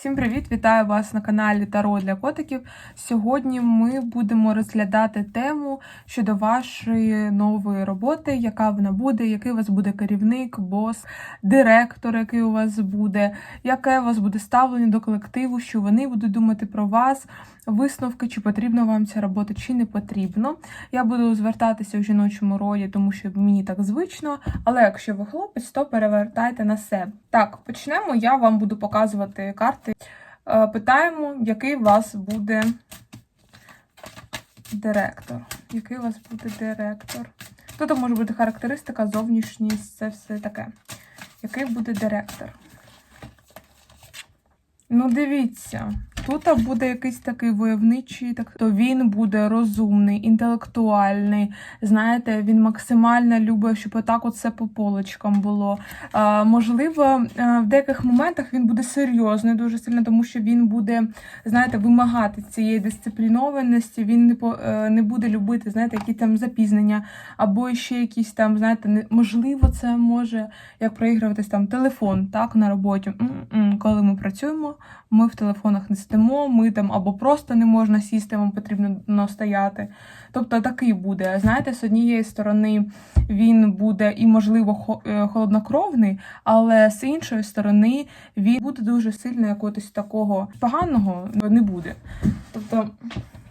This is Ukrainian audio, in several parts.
Всім привіт! Вітаю вас на каналі Таро для котиків. Сьогодні ми будемо розглядати тему щодо вашої нової роботи, яка вона буде, який у вас буде керівник, бос, директор, який у вас буде, яке у вас буде ставлення до колективу, що вони будуть думати про вас, висновки, чи потрібна вам ця робота, чи не потрібно. Я буду звертатися в жіночому роді, тому що мені так звично. Але якщо ви хлопець, то перевертайте на себе. Так, почнемо. Я вам буду показувати карти. Е, Питаємо, який у вас буде директор. Який у вас буде директор? Тут може бути характеристика, зовнішність, це все таке. Який буде директор? Ну, дивіться, тут буде якийсь такий войовничий, так то він буде розумний, інтелектуальний. Знаєте, він максимально любить, щоб отак от все по полочкам було. А, можливо, в деяких моментах він буде серйозний дуже сильно, тому що він буде, знаєте, вимагати цієї дисциплінованості. Він не по е, не буде любити, знаєте, які там запізнення, або ще якісь там, знаєте, можливо, це може як проігруватись там телефон, так на роботі. М-м-м. Коли ми працюємо, ми в телефонах не сидимо, ми там або просто не можна сісти, вам потрібно стояти. Тобто такий буде. Знаєте, з однієї сторони він буде і, можливо, е, холоднокровний, але з іншої сторони він буде дуже сильно якогось такого поганого не буде. Тобто,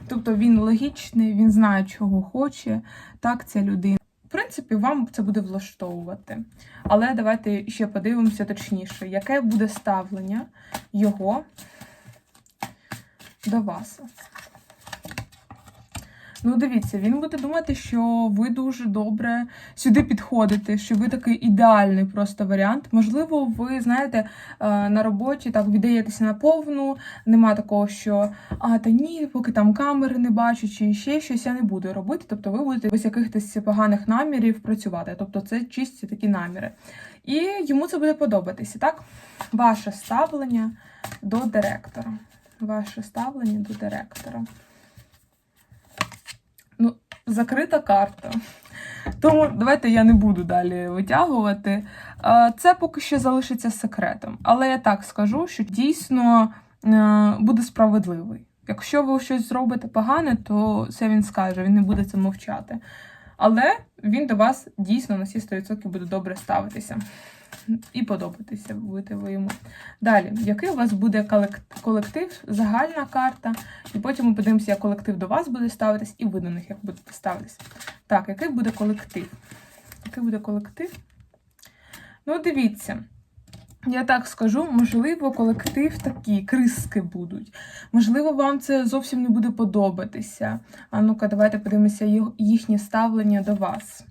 тобто він логічний, він знає, чого хоче, так, ця людина. В принципі, вам це буде влаштовувати. Але давайте ще подивимося точніше, яке буде ставлення його до. Ну, дивіться, він буде думати, що ви дуже добре сюди підходите, що ви такий ідеальний просто варіант. Можливо, ви знаєте, е, на роботі так віддаєтеся на повну, нема такого, що а та ні, поки там камери не бачу, чи ще щось я не буду робити. Тобто ви будете без якихось поганих намірів працювати. Тобто це чисті такі наміри. І йому це буде подобатися, так? Ваше ставлення до директора. Ваше ставлення до директора. Ну, закрита карта. Тому давайте я не буду далі витягувати. Це поки що залишиться секретом. Але я так скажу, що дійсно е, буде справедливий. Якщо ви щось зробите погане, то це він скаже, він не буде це мовчати. Але він до вас дійсно на всі 100% буде добре ставитися. І подобатися будете ви йому. Далі, який у вас буде колектив, загальна карта, і потім ми подивимося, як колектив до вас буде ставитись, і ви до них як будете ставитись. Так, який буде колектив? Який буде колектив? Ну, дивіться. Я так скажу, можливо, колектив такі криски будуть. Можливо, вам це зовсім не буде подобатися. А ну-ка, давайте подивимося їхнє ставлення до вас.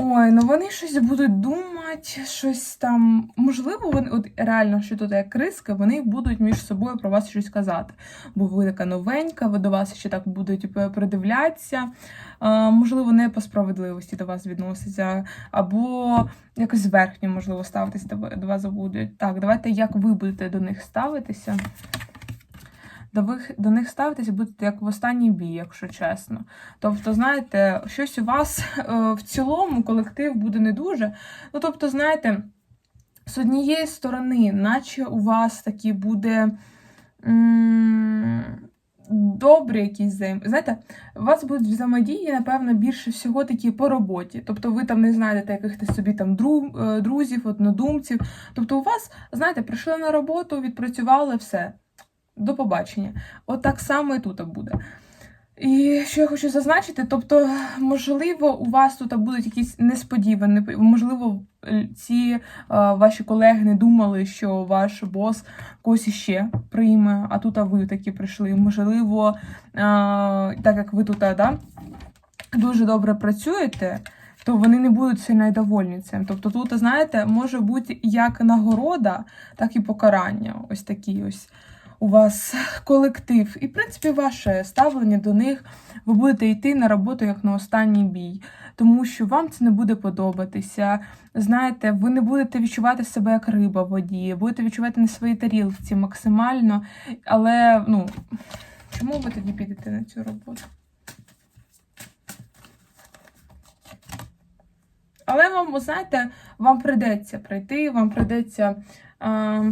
Ой, ну вони щось будуть думати, щось там. Можливо, вони от реально, що тут як криски, вони будуть між собою про вас щось казати. Бо ви така новенька, ви до вас ще так будуть придивлятися. А, можливо, не по справедливості до вас відносяться, або якось зверхньо, можливо, ставитись до, до вас будуть. Так, давайте як ви будете до них ставитися. До, ви, до них ставитися будете як в останній бій, якщо чесно. Тобто, знаєте, щось у вас е, в цілому колектив буде не дуже. Ну, тобто, знаєте, з однієї сторони, наче у вас такі буде. Добрі якісь взаєм... Знаєте, у вас будуть взаємодії, напевно, більше всього такі по роботі. Тобто ви там не знайдете якихось собі там е, друзів, однодумців. Тобто, у вас, знаєте, прийшли на роботу, відпрацювали все. До побачення. От так само і тут буде. І що я хочу зазначити, тобто, можливо, у вас тут будуть якісь несподівані, можливо, ці е, ваші колеги не думали, що ваш бос когось іще прийме, а тут а ви такі прийшли. Можливо, е, так як ви тут да, дуже добре працюєте, то вони не будуть сильно довольні цим. Тобто, тут, знаєте, може бути як нагорода, так і покарання. Ось такі ось у вас колектив. І, в принципі, ваше ставлення до них, ви будете йти на роботу як на останній бій, тому що вам це не буде подобатися. Знаєте, ви не будете відчувати себе як риба в воді, будете відчувати на своїй тарілці максимально. Але, ну, чому ви тоді підете на цю роботу? Але вам, знаєте, вам прийдеться прийти, вам прийдеться. А,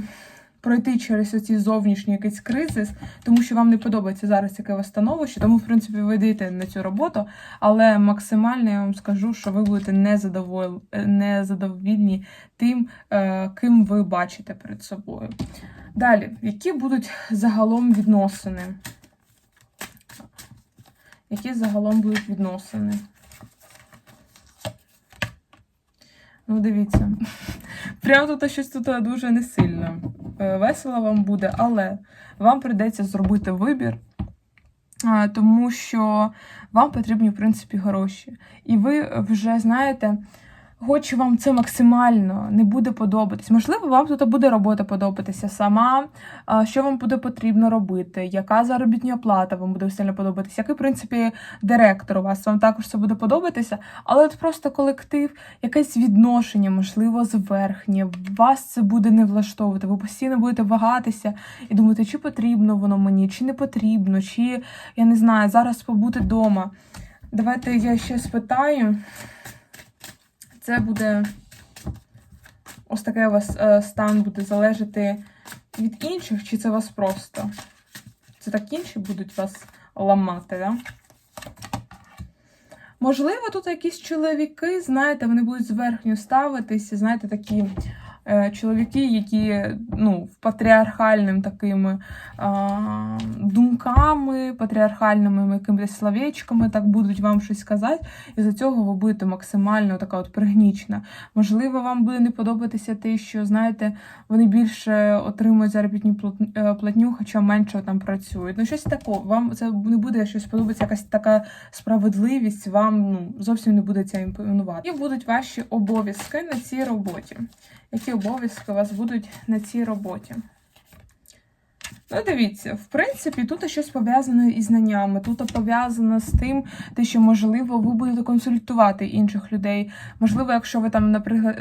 пройти через оці зовнішні якийсь кризис, тому що вам не подобається зараз яке вас становище, тому, в принципі, ви йдете на цю роботу, але максимально я вам скажу, що ви будете незадовільні тим, е, ким ви бачите перед собою. Далі, які будуть загалом відносини? Які загалом будуть відносини? Ну, дивіться. Прямо тут щось тут дуже не сильно. Е, Весело вам буде, але вам прийдеться зробити вибір, тому що вам потрібні, в принципі, гроші. І ви вже знаєте, хоч вам це максимально не буде подобатись. Можливо, вам тут буде робота подобатися сама, що вам буде потрібно робити, яка заробітня плата вам буде сильно подобатися, який, в принципі, директор у вас вам також це буде подобатися, але от просто колектив, якесь відношення, можливо, зверхнє, вас це буде не влаштовувати. Ви постійно будете вагатися і думати, чи потрібно воно мені, чи не потрібно, чи я не знаю, зараз побути вдома. Давайте я ще спитаю. Це буде ось таке у вас е, стан буде залежати від інших, чи це вас просто? Це так інші будуть вас ламати, да? Можливо, тут якісь чоловіки, знаєте, вони будуть зверхньо ставитися, знаєте, такі чоловіки, які ну, патріархальним такими а, думками, патріархальними якимись словечками так будуть вам щось казати, і за цього ви будете максимально така от пригнічена. Можливо, вам буде не подобатися те, що знаєте, вони більше отримують заробітну е, платню, хоча менше там працюють. Ну, щось такого. Вам це не буде щось подобається, якась така справедливість, вам ну, зовсім не буде ця імпонувати. І будуть ваші обов'язки на цій роботі. Які обов'язки у вас будуть на цій роботі? Ну, дивіться, в принципі, тут щось пов'язане із знаннями, тут пов'язано з тим, те, що, можливо, ви будете консультувати інших людей. Можливо, якщо ви там,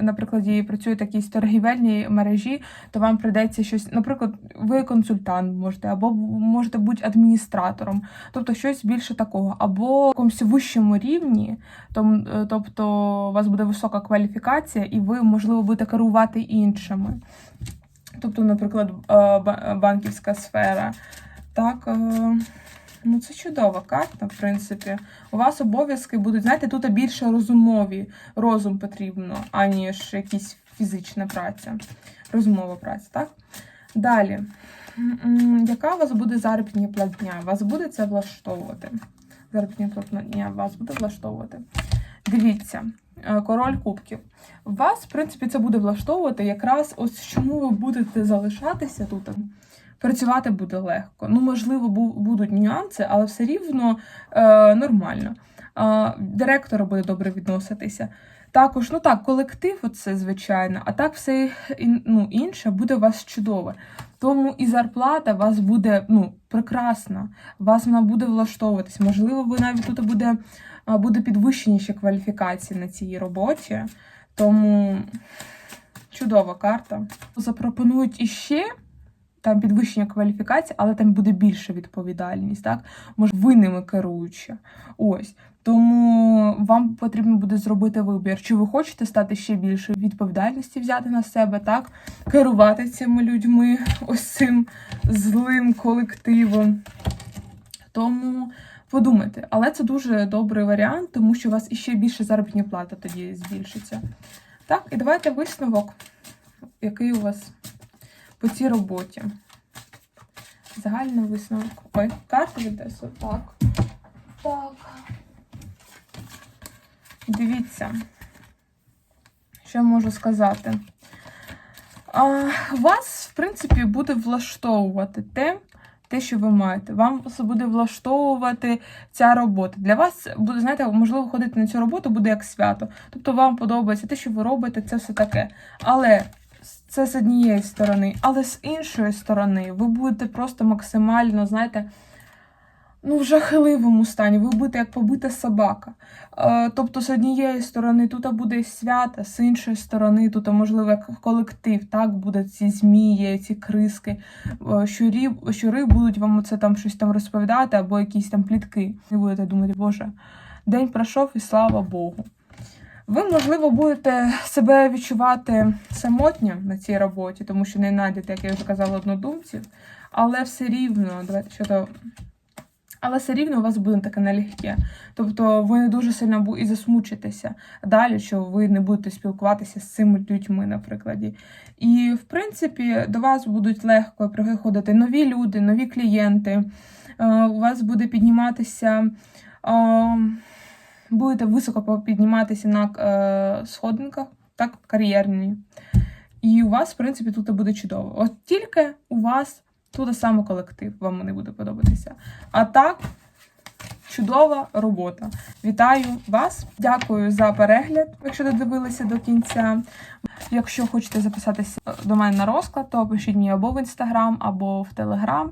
наприклад, працюєте в якійсь торгівельній мережі, то вам прийдеться щось, наприклад, ви консультант можете, або можете бути адміністратором, тобто щось більше такого, або в якомусь вищому рівні, е, тобто у вас буде висока кваліфікація, і ви, можливо, будете керувати іншими. Тобто, наприклад, е, банківська сфера. Так, е, ну це чудова карта, в принципі. У вас обов'язки будуть, знаєте, тут більше розумові, розум потрібно, аніж якась фізична праця, розумова праця, так? Далі. Яка у вас буде заробітня платня? Вас буде це влаштовувати? Заробітня платня вас буде влаштовувати? Дивіться, е, король кубків. Вас, в принципі, це буде влаштовувати якраз ось чому ви будете залишатися тут. Працювати буде легко. Ну, можливо, бу- будуть нюанси, але все рівно е, нормально. Е, директор буде добре відноситися. Також, ну так, колектив, оце звичайно, а так все ну, інше буде у вас чудове. Тому і зарплата у вас буде ну, прекрасна, вас вона буде влаштовуватись. Можливо, ви навіть тут буде, буде підвищення кваліфікації на цій роботі. Тому чудова карта. Запропонують іще там підвищення кваліфікації, але там буде більша відповідальність, так? Може, ви ними керуючи. Ось. Тому вам потрібно буде зробити вибір, чи ви хочете стати ще більше відповідальності взяти на себе, так? Керувати цими людьми, ось цим злим колективом. Тому подумайте, але це дуже добрий варіант, тому що у вас іще більше заробітня плата тоді збільшиться. Так, і давайте висновок, який у вас по цій роботі. Загальний висновок. Ой, карта віддасть так. Так. Дивіться, що я можу сказати. А, вас, в принципі, буде влаштовувати те, те, що ви маєте. Вам буде влаштовувати ця робота. Для вас буде, знаєте, можливо, ходити на цю роботу буде як свято. Тобто вам подобається те, що ви робите, це все таке. Але це з однієї сторони, але з іншої сторони, ви будете просто максимально, знаєте, ну, в жахливому стані, ви будете як побита собака. Е, тобто, з однієї сторони тут буде свято, з іншої сторони, тут, можливо, як колектив, так, будуть ці змії, ці криски, е, щурі, щури будуть вам оце там щось там розповідати, або якісь там плітки. Ви будете думати, боже, день пройшов і слава Богу. Ви, можливо, будете себе відчувати самотньо на цій роботі, тому що не знайдете, як я вже казала, однодумців, але все рівно, давайте щодо. Але все рівно у вас буде таке налегке. Тобто ви не дуже сильно і засмучитеся далі, що ви не будете спілкуватися з цими людьми, наприклад. І, в принципі, до вас будуть легко приходити нові люди, нові клієнти. Е, У вас буде підніматися, е, будете високо підніматися на е, сходинках, так, кар'єрні. І у вас, в принципі, тут буде чудово. От тільки у вас тут саме колектив вам не буде подобатися. А так, чудова робота. Вітаю вас! Дякую за перегляд, якщо додивилися до кінця. Якщо хочете записатися до мене на розклад, то пишіть мені або в інстаграм, або в телеграм.